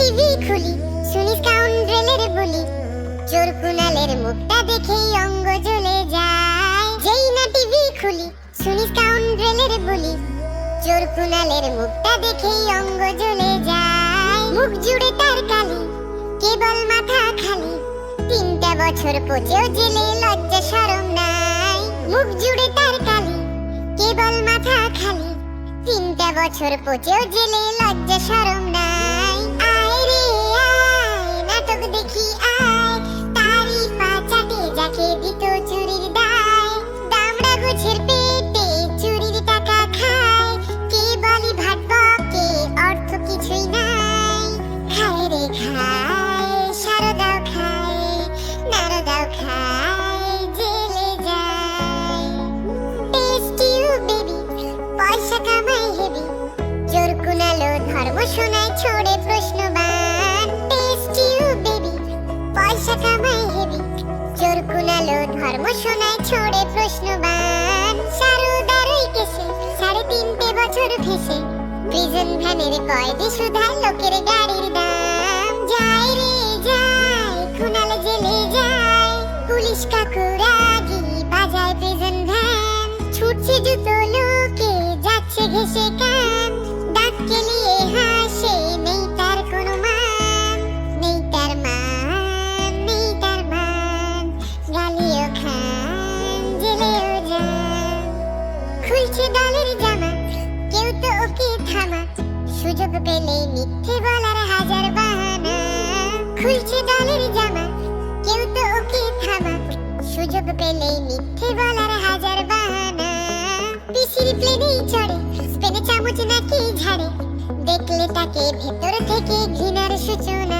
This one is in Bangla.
টিভি খুলি শুনি স্কাউন্ড্রেলের বলি। চোর কুনালের মুখটা দেখেই অঙ্গ জ্বলে যায়। যেই না টিভি খুলি শুনি স্কাউন্ড্রেলের বলি। চোর কুনালের মুখটা দেখেই অঙ্গ জ্বলে যায়। মুখ জুড়ে তার কালি, কেবল মাথা খালি। তিনটা বছর পচেও জেলে লজ্জা শরম নাই। মুখ জুড়ে তার কালি, কেবল মাথা খালি। তিনটা বছর পচেও জেলে লজ্জা শরম নাই শোনায় ছোড়ে প্রশ্নবান। টেস্ট ইউ বেবি পয়সা কামাই হেবি চোর কুনালো ধর্ম শোনায় ছোড়ে প্রশ্নবান। সারদারই কেসে, সাড়ে তিনটে বছর ভেসে। প্রিজন ভ্যানের কয়দি সুধায় লোকের গাড়ির দাম। যায় রে যায়, কুনাল জেলে যায়। পুলিশ কাকুরা বাজায় প্রিজন ভ্যান ছুটছে জুতো লোকে, যাচ্ছে ঘেসে কান। খুলছে দলের জামা। কেউ তো ওকে থামা। সুযোগ পেলে মিথ্যে বলার হাজার বাহানা। খুলছে দলের জামা। কেউ তো ওকে থামা। সুযোগ পেলে মিথ্যে বলার হাজার বাহানা। পিসির প্লেনেই চড়ে। স্পেনে চামচ নাকি ঝাড়ে। দেখলে তাকে ভেতর থেকে ঘৃণার সূচনা।